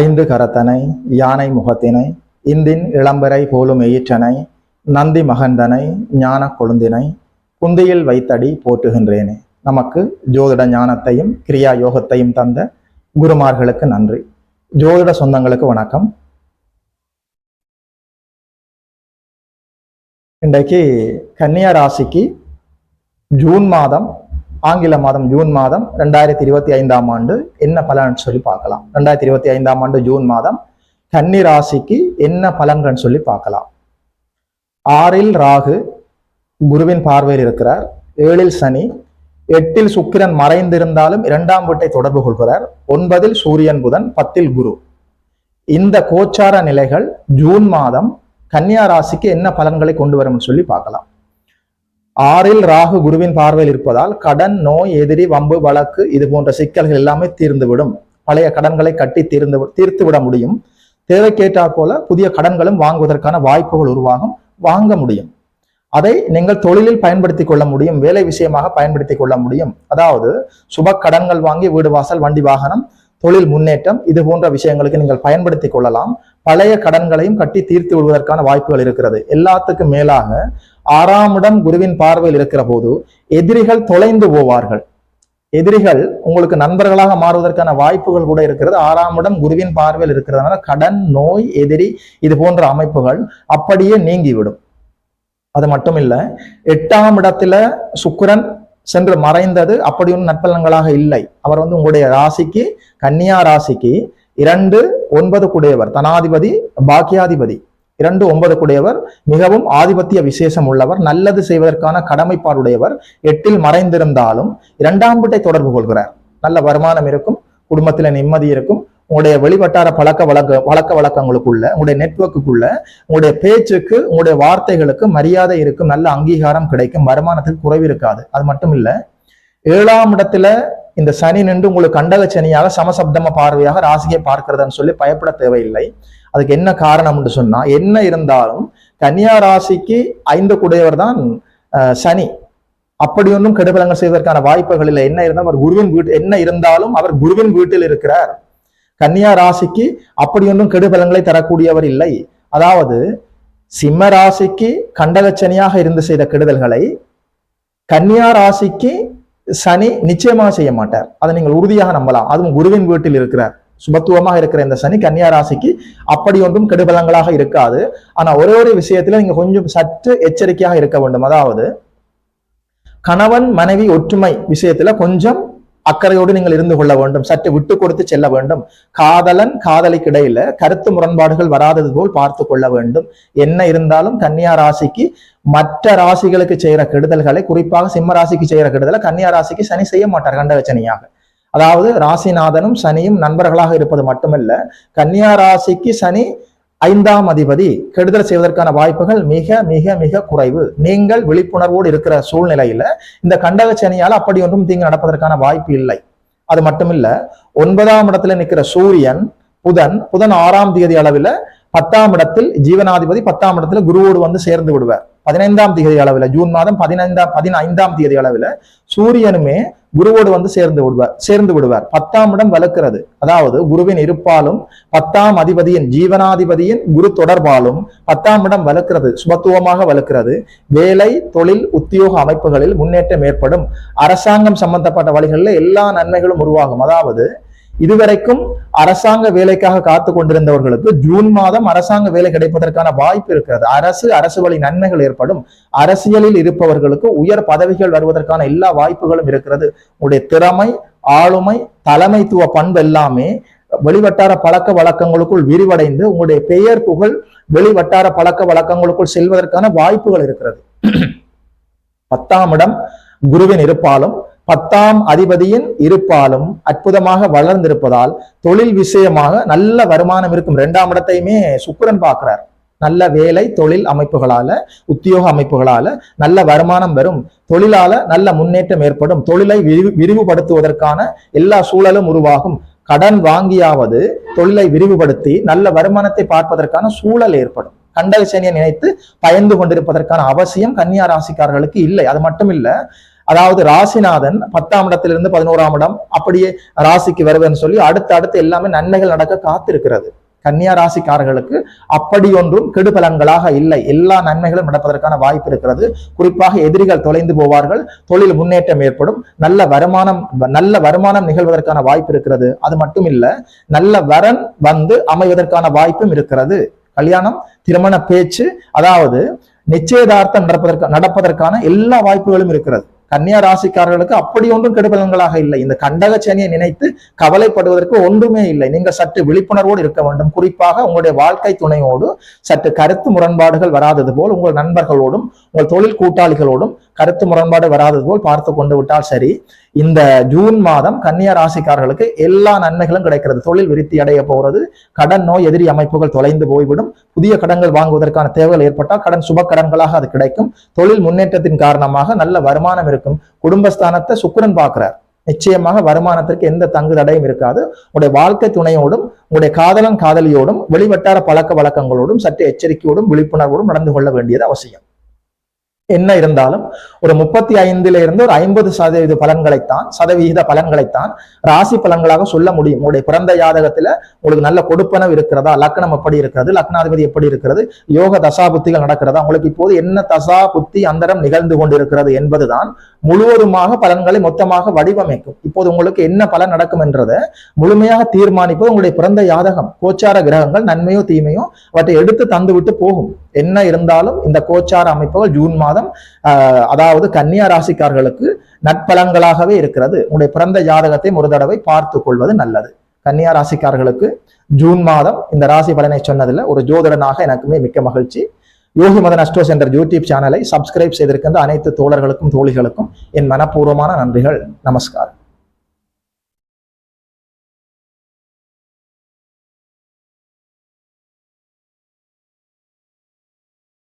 ஐந்து கரத்தனை யானை முகத்தினை இந்தின் இளம்பரை போலும் எயிற்றனை நந்தி மகந்தனை ஞான கொழுந்தினை குந்தியில் வைத்தடி போற்றுகின்றேனே. நமக்கு ஜோதிட ஞானத்தையும் கிரியா யோகத்தையும் தந்த குருமார்களுக்கு நன்றி. ஜோதிட சொந்தங்களுக்கு வணக்கம். இன்றைக்கு கன்னியா ராசிக்கு ஜூன் மாதம் ஆங்கில மாதம் ஜூன் மாதம் ரெண்டாயிரத்தி இருபத்தி ஐந்தாம் ஆண்டு என்ன பலன் சொல்லி பார்க்கலாம். ரெண்டாயிரத்தி இருபத்தி ஐந்தாம் ஆண்டு ஜூன் மாதம் கன்னி ராசிக்கு என்ன பலன்கள் சொல்லி பார்க்கலாம். ஆறில் ராகு குருவின் பார்வையில் இருக்கிறார். ஏழில் சனி. எட்டில் சுக்கிரன் மறைந்திருந்தாலும் இரண்டாம் வீட்டை தொடர்பு கொள்கிறார். ஒன்பதில் சூரியன் புதன் பத்தில் குரு. இந்த கோச்சார நிலைகள் ஜூன் மாதம் கன்னியா ராசிக்கு என்ன பலன்களை கொண்டு வரும்னு சொல்லி பார்க்கலாம். ஆறில் ராகு குருவின் பார்வையில் இருப்பதால் கடன் நோய் எதிரி வம்பு வழக்கு இது போன்ற சிக்கல்கள் எல்லாமே தீர்ந்துவிடும். பழைய கடன்களை கட்டி தீர்ந்து தீர்த்து விட முடியும். தேவைக்கேற்றா போல புதிய கடன்களும் வாங்குவதற்கான வாய்ப்புகள் உருவாகும். வாங்க முடியும். அதை நீங்கள் தொழிலில் பயன்படுத்திக் கொள்ள முடியும். வேலை விஷயமாக பயன்படுத்திக் கொள்ள முடியும். அதாவது சுப கடன்கள் வாங்கி வீடு வாசல் வண்டி வாகனம் தொழில் முன்னேற்றம் இது போன்ற விஷயங்களுக்கு நீங்கள் பயன்படுத்திக் கொள்ளலாம். பழைய கடன்களையும் கட்டி தீர்த்து விடுவதற்கான வாய்ப்புகள் இருக்கிறது. எல்லாத்துக்கும் மேலாக ஆறாம் இடம் குருவின் பார்வையில் இருக்கிற போது எதிரிகள் தொலைந்து போவார்கள். எதிரிகள் உங்களுக்கு நண்பர்களாக மாறுவதற்கான வாய்ப்புகள் கூட இருக்கிறது. ஆறாம் இடம் குருவின் பார்வையில் இருக்கிறதுனால கடன் நோய் எதிரி இது போன்ற அமைப்புகள் அப்படியே நீங்கிவிடும். அது மட்டும் இல்ல எட்டாம் இடத்துல சுக்கரன் சென்று மறைந்தது அப்படி ஒன்றும் நற்பலன்களாக இல்லை. அவர் வந்து உங்களுடைய ராசிக்கு கன்னியா ராசிக்கு இரண்டு ஒன்பது குடையவர் தனாதிபதி பாக்கியாதிபதி. இரண்டு ஒன்பது குடையவர் மிகவும் ஆதிபத்திய விசேஷம் உள்ளவர் நல்லது செய்வதற்கான கடமைப்பாடுடையவர் எட்டில் மறைந்திருந்தாலும் இரண்டாம் வீட்டை தொடர்பு கொள்கிறார். நல்ல வருமானம் இருக்கும் குடும்பத்துல நிம்மதி இருக்கும் உங்களுடைய வெளிவட்டார பழக்க வழக்க வழக்க வழக்கங்களுக்குள்ள உங்களுடைய நெட்வொர்க்குள்ள உங்களுடைய பேச்சுக்கு உங்களுடைய வார்த்தைகளுக்கு மரியாதை இருக்கும் நல்ல அங்கீகாரம் கிடைக்கும் வருமானத்துக்கு குறைவு இருக்காது. அது மட்டும் இல்லை ஏழாம் இடத்துல இந்த சனி நின்று உங்களுக்கு கண்டக சனியாக சமசப்தம பார்வையாக ராசியை பார்க்கிறதுன்னு சொல்லி பயப்பட தேவையில்லை. அதுக்கு என்ன காரணம்னு சொன்னா என்ன இருந்தாலும் கன்னியா ராசிக்கு ஐந்து குடையவர் தான் சனி. அப்படி ஒன்றும் கெடுபலங்கள் செய்வதற்கான வாய்ப்புகள் இல்லை. என்ன இருந்தாலும் அவர் குருவின் வீட்டு என்ன இருந்தாலும் அவர் குருவின் வீட்டில் இருக்கிறார். கன்னியா ராசிக்கு அப்படி ஒன்றும் கெடுபலங்களை தரக்கூடியவர் இல்லை. அதாவது சிம்ம ராசிக்கு கண்டகச்சனியாக இருந்து செய்த கெடுதல்களை கன்னியா ராசிக்கு சனி நிச்சயமாக செய்ய மாட்டார். அதை நீங்கள் உறுதியாக நம்பலாம். அதுவும் குருவின் வீட்டில் இருக்கிறார் சுபத்துவமாக இருக்கிற இந்த சனி கன்னியா ராசிக்கு அப்படி ஒன்றும் கெடுபலங்களாக இருக்காது. ஆனா ஒரே ஒரு விஷயத்துல நீங்க கொஞ்சம் சற்று எச்சரிக்கையாக இருக்க வேண்டும். அதாவது கணவன் மனைவி ஒற்றுமை விஷயத்துல கொஞ்சம் அக்கறையோடு நீங்கள் இருந்து கொள்ள வேண்டும். சற்று விட்டு கொடுத்து செல்ல வேண்டும். காதலன் காதலிக்கு இடையில கருத்து முரண்பாடுகள் வராதது போல் பார்த்து கொள்ள வேண்டும். என்ன இருந்தாலும் கன்னியா ராசிக்கு மற்ற ராசிகளுக்கு செய்யற கெடுதல்களை குறிப்பாக சிம்ம ராசிக்கு செய்யற கெடுதலை கன்னியா ராசிக்கு சனி செய்ய மாட்டார் கண்டகச்சனியாக. அதாவது ராசிநாதனும் சனியும் நண்பர்களாக இருப்பது மட்டுமல்ல கன்னியா ராசிக்கு சனி ஐந்தாம் அதிபதி கெடுதல் செய்வதற்கான வாய்ப்புகள் மிக மிக மிக குறைவு. நீங்கள் விழிப்புணர்வோடு இருக்கிற சூழ்நிலையில இந்த கண்டக சனியால் அப்படி ஒன்றும் தீங்கு நடப்பதற்கான வாய்ப்பு இல்லை. அது மட்டுமில்ல ஒன்பதாம் இடத்துல நிற்கிற சூரியன் புதன் புதன் ஆறாம் தேதி அளவில் பத்தாம் இடத்தில் ஜீவனாதிபதி பத்தாம் இடத்துல குருவோடு வந்து சேர்ந்து விடுவார். பதினைந்தாம் தேதி அளவில் ஜூன் மாதம் பதினைந்தாம் பதினைந்தாம் தேதி அளவில் சூரியனுமே குருவோடு வந்து சேர்ந்து விடுவார் சேர்ந்து விடுவார். பத்தாம் இடம் வலுக்கிறது அதாவது குருவின் இருப்பாலும் பத்தாம் அதிபதியின் ஜீவனாதிபதியின் குரு தொடர்பாலும் பத்தாம் இடம் வலுக்கிறது சுபத்துவமாக வலுக்கிறது வேலை தொழில் உத்தியோக அமைப்புகளில் முன்னேற்றம் ஏற்படும். அரசாங்கம் சம்பந்தப்பட்ட வழிகளில் எல்லா நன்மைகளும் உருவாகும். அதாவது இதுவரைக்கும் அரசாங்க வேலைக்காக காத்து கொண்டிருந்தவர்களுக்கு ஜூன் மாதம் அரசாங்க வேலை கிடைப்பதற்கான வாய்ப்பு இருக்கிறது. அரசு அரசு வழி நன்மைகள் ஏற்படும். அரசியலில் இருப்பவர்களுக்கு உயர் பதவிகள் வருவதற்கான எல்லா வாய்ப்புகளும் இருக்கிறது. உங்களுடைய திறமை ஆளுமை தலைமைத்துவ பண்பு எல்லாமே வெளிவட்டார பழக்க வழக்கங்களுக்குள் விரிவடைந்து உங்களுடைய பெயர் புகழ் வெளிவட்டார பழக்க வழக்கங்களுக்குள் செல்வதற்கான வாய்ப்புகள் இருக்கிறது. பத்தாம் இடம் குருவின் இருப்பாலும் பத்தாம் அதிபதியின் இருப்பாலும் அற்புதமாக வளர்ந்திருப்பதால் தொழில் விஷயமாக நல்ல வருமானம் இருக்கும் இரண்டாம் இடத்தையுமே சுக்கரன் பார்க்கிறார். நல்ல வேலை தொழில் அமைப்புகளால உத்தியோக அமைப்புகளால நல்ல வருமானம் வரும். தொழிலால நல்ல முன்னேற்றம் ஏற்படும். தொழிலை விரிவு விரிவுபடுத்துவதற்கான எல்லா சூழலும் உருவாகும். கடன் வாங்கியாவது தொழிலை விரிவுபடுத்தி நல்ல வருமானத்தை பார்ப்பதற்கான சூழல் ஏற்படும். கண்டக சனியை நினைத்து பயந்து கொண்டிருப்பதற்கான அவசியம் கன்னியா ராசிக்காரர்களுக்கு இல்லை. அது மட்டும் இல்ல அதாவது ராசிநாதன் பத்தாம் இடத்திலிருந்து பதினோராம் இடம் அப்படியே ராசிக்கு வருவேன்னு சொல்லி அடுத்து அடுத்து எல்லாமே நன்மைகள் நடக்க காத்திருக்கிறது. கன்னியா ராசிக்காரர்களுக்கு அப்படி ஒன்றும் கெடுபலன்களாக இல்லை. எல்லா நன்மைகளும் நடப்பதற்கான வாய்ப்பு இருக்கிறது. குறிப்பாக எதிரிகள் தொலைந்து போவார்கள். தொழில் முன்னேற்றம் ஏற்படும். நல்ல வருமானம் நல்ல வருமானம் நிகழ்வதற்கான வாய்ப்பு இருக்கிறது. அது மட்டும் இல்ல நல்ல வரன் வந்து அமைவதற்கான வாய்ப்பும் இருக்கிறது. கல்யாணம் திருமண பேச்சு அதாவது நிச்சயதார்த்தம் நடப்பதற்கு நடப்பதற்கான எல்லா வாய்ப்புகளும் இருக்கிறது. கன்னியா ராசிக்காரர்களுக்கு அப்படி ஒன்றும் கெடுபலன்களாக இல்லை. இந்த கண்டக சனியை நினைத்து கவலைப்படுவதற்கு ஒன்றுமே இல்லை. நீங்க சற்று விழிப்புணர்வோடு இருக்க வேண்டும். குறிப்பாக உங்களுடைய வாழ்க்கை துணையோடு சற்று கருத்து முரண்பாடுகள் வராதது போல் உங்கள் நண்பர்களோடும் உங்கள் தொழில் கூட்டாளிகளோடும் கருத்து முரண்பாடு வராதது போல் பார்த்து கொண்டு விட்டால் சரி. இந்த ஜூன் மாதம் கன்னியா ராசிக்காரர்களுக்கு எல்லா நன்மைகளும் கிடைக்கிறது. தொழில் விருத்தி அடைய போறது கடன் நோய் எதிரி அமைப்புகள் தொலைந்து போய்விடும். புதிய கடன்கள் வாங்குவதற்கான தேவைகள் ஏற்பட்டால் கடன் சுப கடன்களாக அது கிடைக்கும். தொழில் முன்னேற்றத்தின் காரணமாக நல்ல வருமானம் இருக்கும். குடும்பஸ்தானத்தை சுக்கிரன் பார்க்கிறார். நிச்சயமாக வருமானத்திற்கு எந்த தங்கு தடையும் இருக்காது. உங்களுடைய வாழ்க்கை துணையோடும் உங்களுடைய காதலன் காதலியோடும் வெளிவட்டார பழக்க வழக்கங்களோடும் சற்று எச்சரிக்கையோடும் விழிப்புணர்வோடும் நடந்து கொள்ள வேண்டியது அவசியம். என்ன இருந்தாலும் ஒரு முப்பத்தி ஐந்துல இருந்து ஒரு ஐம்பது சதவீத பலன்களைத்தான் சதவிகித பலன்களைத்தான் ராசி பலன்களாக சொல்ல முடியும். உங்களுடைய பிறந்த ஜாதகத்துல உங்களுக்கு நல்ல கொடுப்பனவு இருக்கிறதா? லக்னம் எப்படி இருக்கிறது? லக்னாதிபதி எப்படி இருக்கிறது? யோக தசா புத்திகள் நடக்கிறதா? உங்களுக்கு இப்போது என்ன தசா புத்தி அந்தரம் நிகழ்ந்து கொண்டிருக்கிறது என்பதுதான் முழுவதுமாக பலன்களை மொத்தமாக வடிவமைக்கும். இப்போது உங்களுக்கு என்ன பலன் நடக்கும் என்றதை முழுமையாக தீர்மானிப்பது உங்களுடைய பிறந்த ஜாதகம். கோச்சார கிரகங்கள் நன்மையோ தீமையோ அவற்றை எடுத்து தந்துவிட்டு போகும். என்ன இருந்தாலும் இந்த கோச்சார அமைப்புகள் ஜூன் மாதம் அதாவது கன்னியா ராசிக்காரர்களுக்கு நட்பலன்களாகவே இருக்கிறது. உங்களுடைய பிறந்த ஜாதகத்தை ஒரு தடவை பார்த்து கொள்வது நல்லது. கன்னியா ராசிக்காரர்களுக்கு ஜூன் மாதம் இந்த ராசி பலனை சொன்னதில் ஒரு ஜோதிடனாக எனக்குமே மிக்க மகிழ்ச்சி. Yogi Madan astro centre YouTube சேனலை சப்ஸ்கிரைப் செய்திருக்கின்ற அனைத்து தோழர்களுக்கும் தோழிகளுக்கும் என் மனப்பூர்வமான நன்றிகள். நமஸ்காரம்.